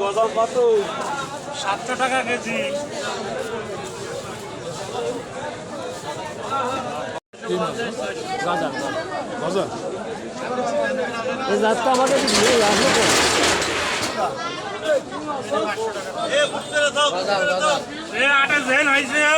গজাল কত সাতশো টাকা কেজি গজাল এই জাতটা আটা জেন জাতটা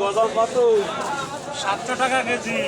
গজাল কত সাতশো টাকা কেজি।